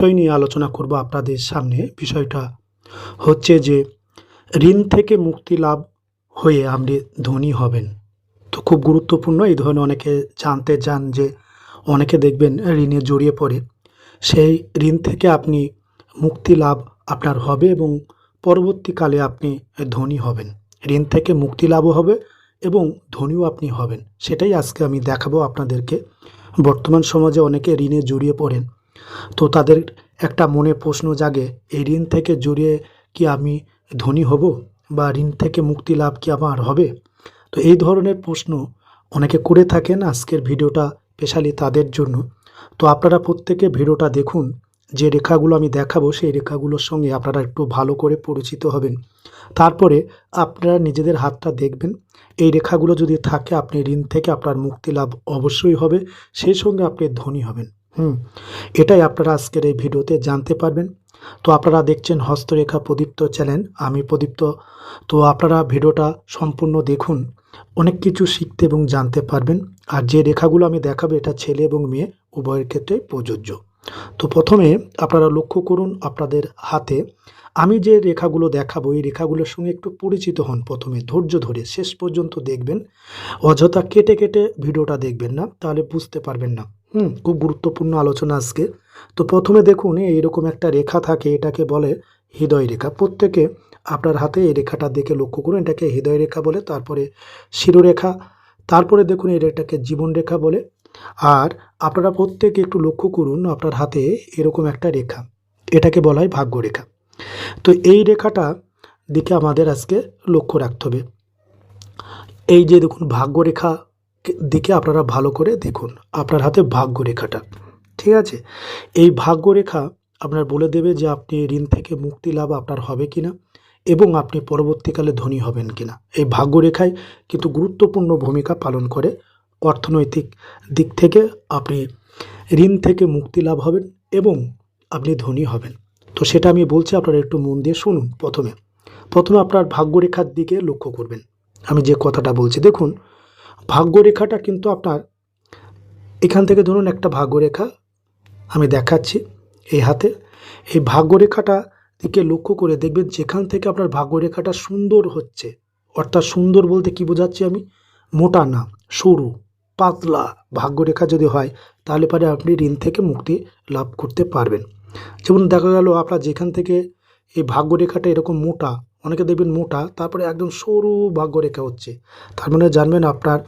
বিষয় নিয়ে আলোচনা করব আপনাদের সামনে। বিষয়টা হচ্ছে যে, ঋণ থেকে মুক্তি লাভ হয়ে আপনি ধনী হবেন। তো খুব গুরুত্বপূর্ণ, এই ধরনের অনেকে জানতে চান যে, অনেকে দেখবেন ঋণে জড়িয়ে পড়ে। সেই ঋণ থেকে আপনি মুক্তি লাভ আপনার হবে এবং পরবর্তীকালে আপনি ধনী হবেন। ঋণ থেকে মুক্তি লাভও হবে এবং ধনীও আপনি হবেন। সেটাই আজকে আমি দেখাবো আপনাদেরকে। বর্তমান সমাজে অনেকে ঋণে জড়িয়ে পড়েন। তো তাদের একটা মনে প্রশ্ন জাগে, এই ঋণ থেকে জড়িয়ে কি আমি ধনী হব বা ঋণ থেকে মুক্তি লাভ কি আমার হবে? তো এই ধরনের প্রশ্ন অনেকে করে থাকেন আজকের ভিডিওটা, স্পেশালি তাদের জন্য। তো আপনারা প্রত্যেকে ভিডিওটা দেখুন, যে রেখাগুলো আমি দেখাবো, সেই রেখাগুলোর সঙ্গে আপনারা একটু ভালো করে পরিচিত হবেন। তারপরে আপনারা নিজেদের হাতটা দেখবেন, এই রেখাগুলো যদি থাকে, আপনি ঋণ থেকে আপনার মুক্তি লাভ অবশ্যই হবে, সেই সঙ্গে আপনি ধনী হবেন। হুম, এটাই আপনারা আজকের এই ভিডিওতে জানতে পারবেন। তো আপনারা দেখছেন হস্তরেখা প্রদীপ্ত চ্যানেল, আমি প্রদীপ্ত। তো আপনারা ভিডিওটা সম্পূর্ণ দেখুন, অনেক কিছু শিখতে এবং জানতে পারবেন। আর যে রেখাগুলো আমি দেখাবো, এটা ছেলে এবং মেয়ে, উভয়ের ক্ষেত্রে প্রযোজ্য। তো প্রথমে আপনারা লক্ষ্য করুন আপনাদের হাতে, আমি যে রেখাগুলো দেখাবো, এই রেখাগুলোর সঙ্গে একটু পরিচিত হন প্রথমে, ধৈর্য ধরে, শেষ পর্যন্ত দেখবেন। অযথা কেটে কেটে ভিডিওটা দেখবেন না, তাহলে বুঝতে পারবেন না। হুম, খুব গুরুত্বপূর্ণ আলোচনা আজকে। তো প্রথমে দেখুন এইরকম একটা রেখা থাকে, এটাকে বলে হৃদয় রেখা। প্রত্যেকে আপনার হাতে এই রেখাটা দেখে লক্ষ্য করুন, এটাকে হৃদয় রেখা বলে, তারপরে শিরোরেখা, তারপরে দেখুন এই রেখাটাকে জীবন রেখা বলে। আর আপনারা প্রত্যেকে একটু লক্ষ্য করুন, আপনার হাতে এরকম একটা রেখা, এটাকে বলা হয় ভাগ্য রেখা। তো এই রেখাটা দিকে আমাদের আজকে লক্ষ্য রাখতে হবে। এই যে দেখুন, ভাগ্য রেখা দিকে আপনারা ভালো করে দেখুন। আপনার হাতে ভাগ্য রেখাটা ঠিক আছে? এই ভাগ্য রেখা আপনার বলে দেবে যে আপনি ঋণ থেকে মুক্তি লাভ আপনার হবে কিনা এবং আপনি পরবর্তীকালে ধনী হবেন কিনা এই ভাগ্য রেখায় কিন্তু গুরুত্বপূর্ণ ভূমিকা পালন করে। অর্থনৈতিক দিক থেকে আপনি ঋণ থেকে মুক্তি লাভ হবেন এবং আপনি ধনী হবেন। তো সেটা আমি বলছি, আপনারা একটু মন দিয়ে শুনুন প্রথমে। প্রথমে আপনার ভাগ্যরেখার দিকে লক্ষ্য করবেন। আমি যে কথাটা বলছি, দেখুন ভাগ্যরেখাটা কিন্তু আপনার, এখান থেকে ধরুন একটা ভাগ্যরেখা আমি দেখাচ্ছি এই হাতে। এই ভাগ্যরেখাটা দিকে লক্ষ্য করে দেখবেন যেখান থেকে আপনার ভাগ্যরেখাটা সুন্দর হচ্ছে, অর্থাৎ সুন্দর বলতে কি বোঝাচ্ছি আমি? মোটা না, সরু, পাতলা ভাগ্যরেখা যদি হয়, তাহলে পরে আপনি ঋণ থেকে মুক্তি লাভ করতে পারবেন। যেমন দেখা গেল আপনার যেখান থেকে এই ভাগ্যরেখাটা এরকম মোটা অনেকে দেখবেন মোটা, তারপরে একদম সরু ভাগ্যরেখা হচ্ছে। তার মানে জানবেন আপনার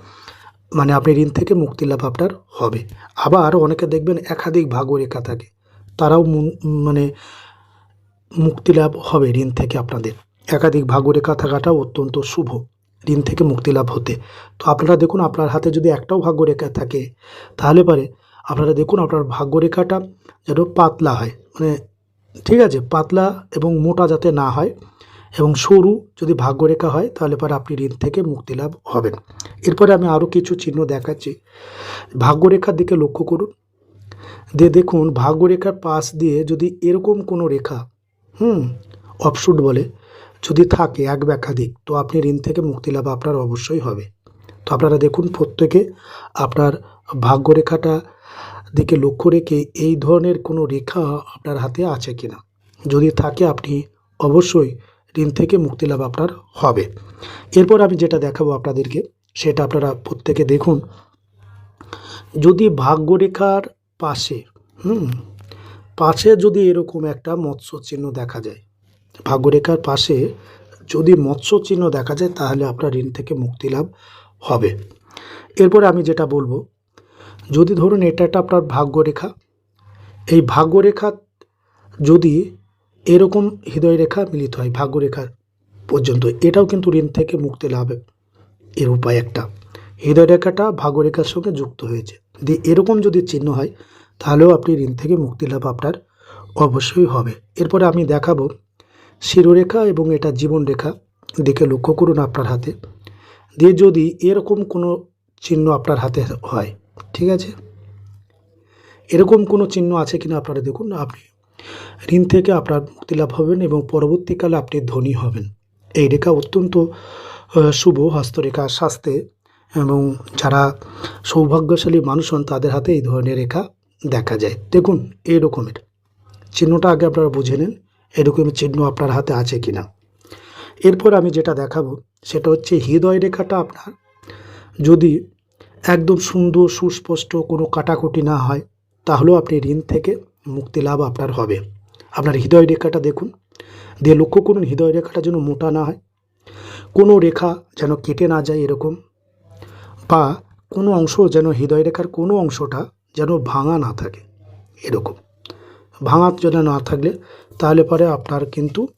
মানে আপনি ঋণ থেকে মুক্তি লাভ আপনার হবে। আবার অনেকে দেখবেন একাধিক ভাগ্যরেখা থাকে, তারাও মানে মুক্তি লাভ হবে ঋণ থেকে আপনাদের। একাধিক ভাগ্যরেখা থাকাটাও অত্যন্ত শুভ, ঋণ থেকে মুক্তি লাভ হতে। তো আপনারা দেখুন, আপনার হাতে যদি একটাও ভাগ্যরেখা থাকে, তাহলে পারে আপনারা দেখুন, আপনার ভাগ্যরেখাটা যেন পাতলা হয়। মানে ঠিক আছে, পাতলা এবং মোটা যাতে না হয় এবং সরু যদি ভাগ্যরেখা হয়, তাহলে পরে আপনি ঋণ থেকে মুক্তি লাভ হবেন। এরপরে আমি আরও কিছু চিহ্ন দেখাচ্ছি। ভাগ্যরেখার দিকে লক্ষ্য করুন। দিয়ে দেখুন, ভাগ্যরেখার পাশ দিয়ে যদি এরকম কোনো রেখা, হুম অপশুট বলে, যদি থাকে এক বা একাধিক তো আপনি ঋণ থেকে মুক্তি লাভ আপনার অবশ্যই হবে। তো আপনারা দেখুন, প্রত্যেকে আপনার ভাগ্যরেখাটা দিকে লক্ষ্য রেখে এই ধরনের কোনো রেখা আপনার হাতে আছে কিনা। যদি থাকে, আপনি অবশ্যই ঋণ থেকে মুক্তি লাভ আপনার হবে। এরপর আমি যেটা দেখাবো আপনাদেরকে, সেটা আপনারা প্রত্যেকে দেখুন। যদি ভাগ্যরেখার পাশে, হুম, পাশে যদি এরকম একটা মৎস্য চিহ্ন দেখা যায়, ভাগ্যরেখার পাশে যদি মৎস্য চিহ্ন দেখা যায়, তাহলে আপনার ঋণ থেকে মুক্তি লাভ হবে। এরপরে আমি যেটা বলব, যদি ধরুন এটা একটা আপনার ভাগ্যরেখা, এই ভাগ্যরেখা যদি এরকম হৃদয় রেখা মিলিত হয় ভাগ্যরেখার পর্যন্ত। এটাও কিন্তু ঋণ থেকে মুক্তি লাভ। এর উপায় একটা। হৃদয় রেখাটা ভাগ্যরেখার সঙ্গে যুক্ত হয়েছে। দিয়ে এরকম যদি চিহ্ন হয়, তাহলেও আপনি ঋণ থেকে মুক্তি লাভ আপনার অবশ্যই হবে। এরপরে আমি দেখাবো শিরোরেখা এবং এটা জীবন রেখা দিকে লক্ষ্য করুন আপনার হাতে। দিয়ে যদি এরকম কোনো চিহ্ন আপনার হাতে হয়, ঠিক আছে? এরকম কোনো চিহ্ন আছে কিনা আপনারা দেখুন। আপনি ঋণ থেকে আপনার মুক্তি লাভ হবেন এবং পরবর্তীকালে আপনি ধনী হবেন। এই রেখা অত্যন্ত শুভ হস্তরেখা স্বাস্থ্যে এবং যারা সৌভাগ্যশালী মানুষ হন, তাদের হাতে এই ধরনের রেখা দেখা যায়। দেখুন, এই রকমের। চিহ্নটা আগে আপনারা বুঝে নেন এরকম চিহ্ন আপনার হাতে আছে কি না এরপর আমি যেটা দেখাবো, সেটা হচ্ছে হৃদয় রেখাটা আপনার। যদি একদম সুন্দর, সুস্পষ্ট কোনো কাটাকুটি না হয়, তাহলেও আপনি ঋণ থেকে মুক্তি লাভ আপনার হবে। আপনার হৃদয় রেখাটা দেখুন। দিয়ে লক্ষ্য করুন, হৃদয় রেখাটা যেন মোটা না হয়। কোনো রেখা যেন কেটে না যায় এরকম। বা কোনো অংশ যেন হৃদয় রেখার কোনো অংশটা যেন ভাঙা না থাকে এরকম। ভাঙা যেন না থাকলে তাহলে পরে আপনার কিন্তু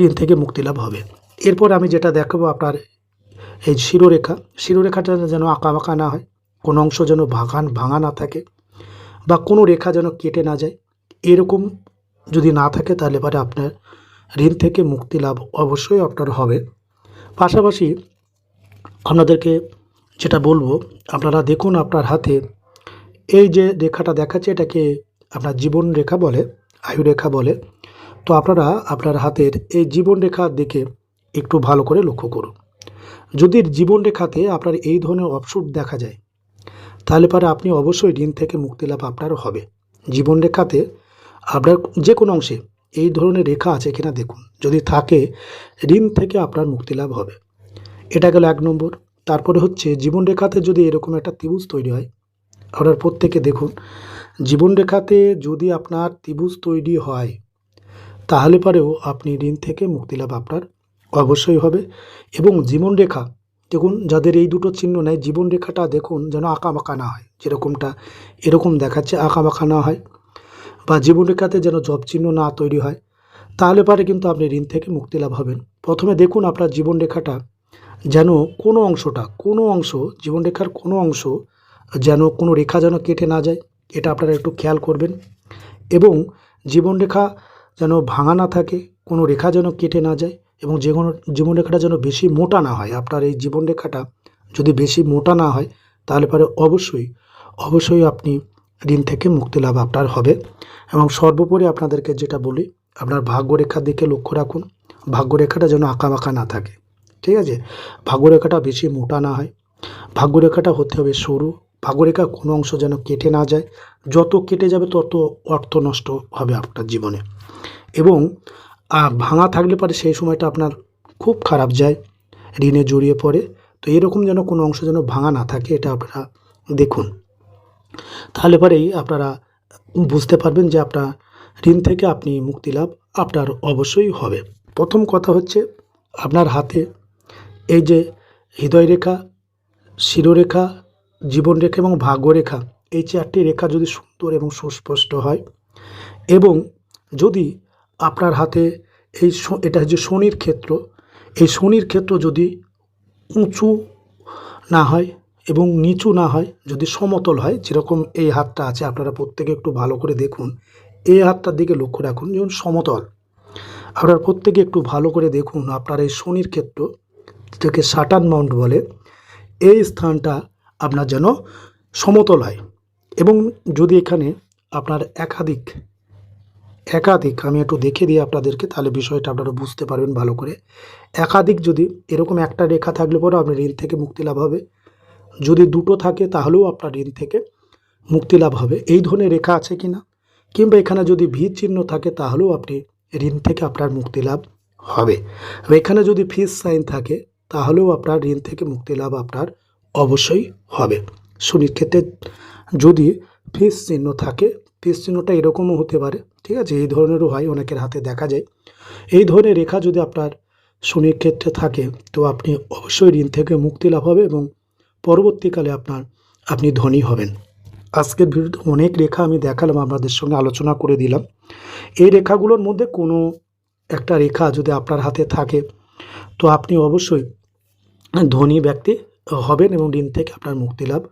ঋণ থেকে মুক্তি লাভ হবে। এরপর আমি যেটা দেখাবো আপনার এই শিরোরেখা। শিরোরেখাটা যেন আঁকা বাঁকা না হয়। কোনো অংশ যেন ভাঙান ভাঙা না থাকে। বা কোনো রেখা যেন কেটে না যায়, এরকম যদি না থাকে তাহলে পরে আপনার ঋণ থেকে মুক্তি লাভ অবশ্যই আপনার হবে। পাশাপাশি আপনাদেরকে যেটা বলব, আপনারা দেখুন আপনার হাতে এই যে রেখাটা দেখাচ্ছে, এটাকে আপনার জীবন রেখা বলে, আয়ু রেখা বলে। তো আপনারা আপনার হাতের এই জীবন রেখার দিকে একটু ভালো করে লক্ষ্য করুন। যদি জীবন রেখাতে আপনার এই ধরনের অপসুট দেখা যায় তাহলে পরে আপনি অবশ্যই ঋণ থেকে মুক্তি লাভ আপনার হবে। জীবন রেখাতে আপনার যে কোনো অংশে এই ধরনের রেখা আছে কিনা দেখুন। যদি থাকে, ঋণ থেকে আপনার মুক্তি লাভ হবে। এটা গেল এক নম্বর। তারপরে হচ্ছে, জীবন রেখাতে যদি এরকম একটা ত্রিভুজ তৈরি হয়, আপনার প্রত্যেকে দেখুন, জীবন রেখাতে যদি আপনার ত্রিভুজ তৈরি হয়, তাহলে পরেও আপনি ঋণ থেকে মুক্তি লাভ আপনার অবশ্যই হবে এবং জীবন রেখা দেখুন, যাদের এই দুটো চিহ্ন নেয় জীবন রেখাটা দেখুন যেন আঁকা বাঁকা না হয়, যেরকমটা, এরকম দেখাচ্ছে আঁকা বাঁকা না হয় বা জীবন রেখাতে যেন জব চিহ্ন না তৈরি হয়, তাহলে পরে কিন্তু আপনি ঋণ থেকে মুক্তি লাভ হবেন। প্রথমে দেখুন আপনার জীবন রেখাটা যেন কোনো অংশটা, কোনো অংশ জীবনরেখার কোনো অংশ যেন কোনো রেখা যেন কেটে না যায়, এটা আপনারা একটু খেয়াল করবেন এবং জীবনরেখা যেন ভাঙা না থাকে, কোনো রেখা যেন কেটে না যায় এবং যে কোনো জীবনরেখাটা যেন বেশি মোটা না হয়। আপনার এই জীবনরেখাটা যদি বেশি মোটা না হয়, তাহলে পরে অবশ্যই অবশ্যই আপনি ঋণ থেকে মুক্তি লাভ আপনার হবে। এবং সর্বোপরি আপনাদেরকে যেটা বলি, আপনার ভাগ্যরেখার দিকে লক্ষ্য রাখুন। ভাগ্যরেখাটা যেন আঁকা বাঁকা না থাকে। ঠিক আছে? ভাগ্যরেখাটা বেশি মোটা না হয়। ভাগ্যরেখাটা হতে হবে সরু। ভাগ্যরেখা কোনো অংশ যেন কেটে না যায়। যত কেটে যাবে, তত অর্থ নষ্ট হবে আপনার জীবনে। এবং ভাঙা থাকলে পরে সেই সময়টা আপনার খুব খারাপ যায়, ঋণে জড়িয়ে পড়ে। তো এরকম যেন কোনো অংশ যেন ভাঙা না থাকে, এটা আপনারা দেখুন। তাহলে পরেই আপনারা বুঝতে পারবেন যে আপনার ঋণ থেকে আপনি মুক্তি লাভ আপনার অবশ্যই হবে। প্রথম কথা হচ্ছে আপনার হাতে এই যে হৃদয় রেখা শিরোরেখা, জীবনরেখা এবং ভাগ্যরেখা, এই চারটি রেখা যদি সুন্দর এবং সুস্পষ্ট হয় এবং যদি আপনার হাতে এই এটা হচ্ছে শনির ক্ষেত্র। এই শনির ক্ষেত্র যদি উঁচু না হয় এবং নিচু না হয়, যদি সমতল হয়, যেরকম এই হাতটা আছে, আপনারা প্রত্যেকে একটু ভালো করে দেখুন। এই হাতটার দিকে লক্ষ্য রাখুন, যেমন সমতল। আপনারা প্রত্যেকে একটু ভালো করে দেখুন, আপনার এই শনির ক্ষেত্র যেটাকে সাটান মাউন্ট বলে, এই স্থানটা আপনার যেন সমতল হয়। এবং যদি এখানে আপনার একাধিক একাধিক, আমি একটু দেখে দিই আপনাদেরকে, তাহলে বিষয়টা আপনারা বুঝতে পারবেন ভালো করে। একাধিক যদি এরকম একটা রেখা থাকলে পরেও আপনার ঋণ থেকে মুক্তি লাভ হবে। যদি দুটো থাকে, তাহলেও আপনার ঋণ থেকে মুক্তি লাভ হবে। এই ধরনের রেখা আছে কি না? কিংবা এখানে যদি ভি চিহ্ন থাকে, তাহলেও আপনি ঋণ থেকে আপনার মুক্তি লাভ হবে। এখানে যদি ফিস সাইন থাকে, তাহলেও আপনার ঋণ থেকে মুক্তি লাভ আপনার অবশ্যই হবে। শনির ক্ষেত্রে যদি ফিস চিহ্ন থাকে, ফিস চিহ্নটা এরকমও হতে পারে। ঠিক আছে, এই ধরনেরও হয়, অনেকের হাতে দেখা যায়। এই ধরনের রেখা যদি আপনার শনির ক্ষেত্রে থাকে, তো আপনি অবশ্যই ঋণ থেকে মুক্তি লাভ হবে এবং পরবর্তীকালে আপনার আপনি ধনী হবেন। আজকের ভিডিওতে অনেক রেখা আমি দেখালাম, আপনাদের সঙ্গে আলোচনা করে দিলাম। এই রেখাগুলোর মধ্যে কোনো একটা রেখা যদি আপনার হাতে থাকে, তো আপনি অবশ্যই ধনী ব্যক্তি হবেন এবং ঋণ থেকে আপনার মুক্তি লাভ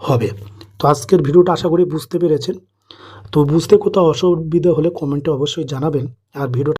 হবে। তো আজকের ভিডিওটা আশা করি বুঝতে পেরেছেন। তো বুঝতে কোথাও অসুবিধা হলে কমেন্টে অবশ্যই জানাবেন। আর ভিডিওটা